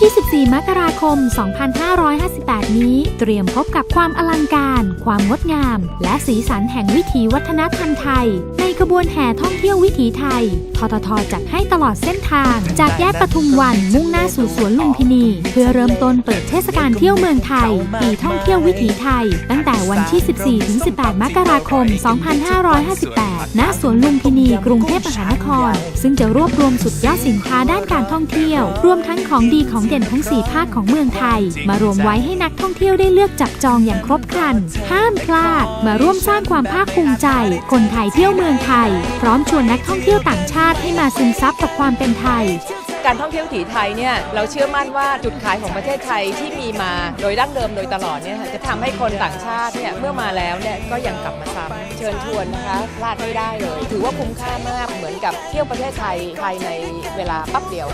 ที่ 14 มกราคม 2558 นี้ เตรียมพบกับความอลังการ ความงดงาม และสีสันแห่งวิถีวัฒนธรรมไทย ในขบวนแห่ท่องเที่ยววิถีไทยทททจัดให้ตลอดเส้นทาง จากแยกปทุมวันมุ่งหน้าสู่สวนลุมพินี เพื่อเริ่มต้นเปิดเทศกาลเที่ยวเมืองไทย ปีท่องเที่ยววิถีไทย ตั้งแต่วันที่ 14-18 มกราคม 2558 ณ สวนลุมพินี กรุงเทพมหานคร ซึ่งจะรวบรวมสุดยอดสินค้าด้านการท่องเที่ยว รวมทั้งของดีของของเด่นทั้ง 4 ภาคของเมืองไทย มารวมไว้ให้นักท่องเที่ยวได้เลือกจับจองอย่างครบครัน ห้ามพลาด มาร่วมสร้างความภาคภูมิใจ คนไทยเที่ยวเมืองไทย พร้อมชวนนักท่องเที่ยวต่างชาติให้มาซึมซับกับความเป็นไทยการท่องเที่ยววิถีไทยเนี่ยเราเชื่อมั่นว่าจุดขายของประเทศไทยที่มีมาโดยดั้งเดิมโดยตลอดเนี่ยจะทำให้คนต่างชาติเนี่ยเมื่อมาแล้วเนี่ยก็ยังกลับมาซ้ำเชิญชวนนะคะพลาดไม่ได้เลย ถือว่าคุ้มค่ามากเหมือนกับเที่ยวประเทศไทยภายในเวลาปั๊บเดียว